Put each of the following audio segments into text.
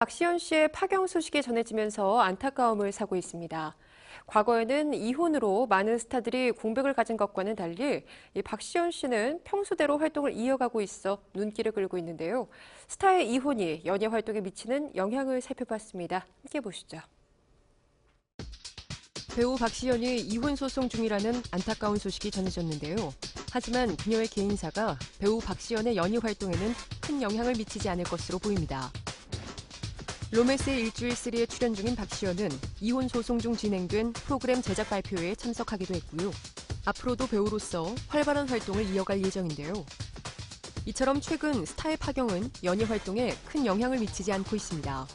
박시연 씨의 파경 소식이 전해지면서 안타까움을 사고 있습니다. 과거에는 이혼으로 많은 스타들이 공백을 가진 것과는 달리 이 박시연 씨는 평소대로 활동을 이어가고 있어 눈길을 끌고 있는데요. 스타의 이혼이 연예 활동에 미치는 영향을 살펴봤습니다. 함께 보시죠. 배우 박시연이 이혼 소송 중이라는 안타까운 소식이 전해졌는데요. 하지만 그녀의 개인사가 배우 박시연의 연예 활동에는 큰 영향을 미치지 않을 것으로 보입니다. 로맨스의 일주일 3에 출연 중인 박시연은 이혼 소송 중 진행된 프로그램 제작 발표회에 참석하기도 했고요. 앞으로도 배우로서 활발한 활동을 이어갈 예정인데요. 이처럼 최근 스타의 파경은 연예 활동에 큰 영향을 미치지 않고 있습니다.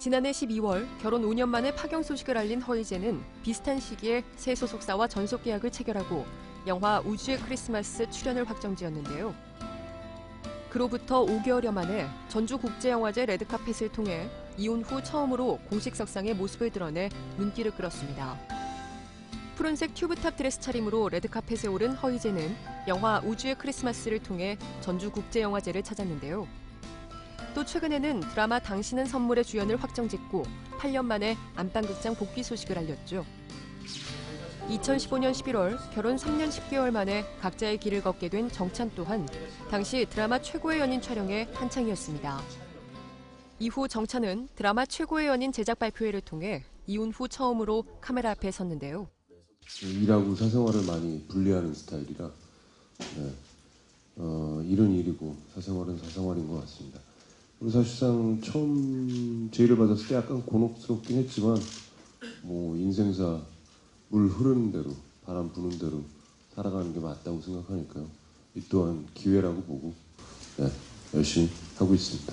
지난해 12월 결혼 5년 만에 파경 소식을 알린 허이제는 비슷한 시기에 새 소속사와 전속 계약을 체결하고 영화 우주의 크리스마스 출연을 확정지었는데요. 그로부터 5개월여 만에 전주국제영화제 레드카펫을 통해 이혼 후 처음으로 공식 석상에 모습을 드러내 눈길을 끌었습니다. 푸른색 튜브탑 드레스 차림으로 레드카펫에 오른 허이제는 영화 우주의 크리스마스를 통해 전주국제영화제를 찾았는데요. 또 최근에는 드라마 당신은 선물의 주연을 확정짓고 8년 만에 안방극장 복귀 소식을 알렸죠. 2015년 11월 결혼 3년 10개월 만에 각자의 길을 걷게 된 정찬 또한 당시 드라마 최고의 연인 촬영에 한창이었습니다. 이후 정찬은 드라마 최고의 연인 제작 발표회를 통해 이혼 후 처음으로 카메라 앞에 섰는데요. 일하고 사생활을 많이 분리하는 스타일이라 네. 어, 일은 일이고 사생활은 사생활인 것 같습니다. 그리고 사실상 처음 제의를 받았을 때 약간 곤혹스럽긴 했지만 뭐 인생사 물 흐르는 대로 바람 부는 대로 살아가는 게 맞다고 생각하니까요. 이 또한 기회라고 보고 네, 열심히 하고 있습니다.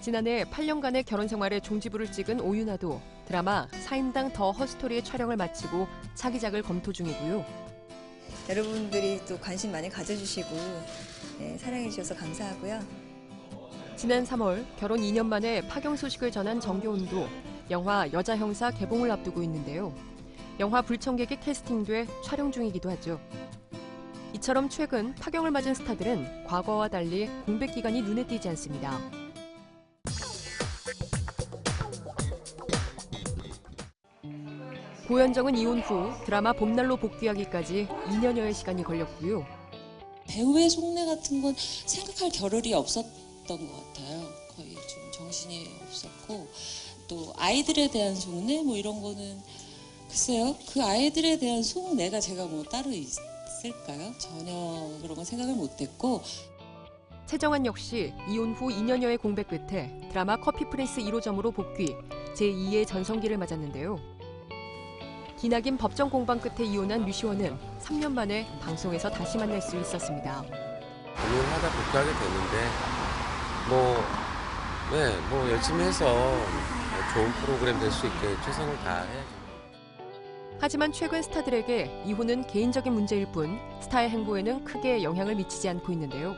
지난해 8년간의 결혼 생활에 종지부를 찍은 오윤아도 드라마 사인당 더 허스토리의 촬영을 마치고 차기작을 검토 중이고요. 여러분들이 또 관심 많이 가져주시고 네, 사랑해 주셔서 감사하고요. 지난 3월 결혼 2년 만에 파경 소식을 전한 정겨운도 영화 여자 형사 개봉을 앞두고 있는데요. 영화 불청객에 캐스팅돼 촬영 중이기도 하죠. 이처럼 최근 파경을 맞은 스타들은 과거와 달리 공백 기간이 눈에 띄지 않습니다. 고현정은 이혼 후 드라마 봄날로 복귀하기까지 2년여의 시간이 걸렸고요. 배우의 속내 같은 건 생각할 겨를이 없었던 것 같아요. 거의 좀 정신이 없었고 또 아이들에 대한 속내 뭐 이런 거는 글쎄요 그 아이들에 대한 속내가 제가 뭐 따로 있을까요? 전혀 그런 건 생각을 못했고 최정환 역시 이혼 후 2년여의 공백 끝에 드라마 커피 프린스 1호점으로 복귀, 제2의 전성기를 맞았는데요. 기나긴 법정 공방 끝에 이혼한 류시원은 3년 만에 방송에서 다시 만날 수 있었습니다. 고민하다 복귀하게 됐는데 뭐, 네, 뭐 열심히 해서 좋은 프로그램 될 수 있게 최선을 다해야죠. 하지만 최근 스타들에게 이혼은 개인적인 문제일 뿐 스타의 행보에는 크게 영향을 미치지 않고 있는데요.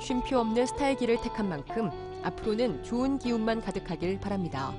쉼표 없는 스타의 길을 택한 만큼 앞으로는 좋은 기운만 가득하길 바랍니다.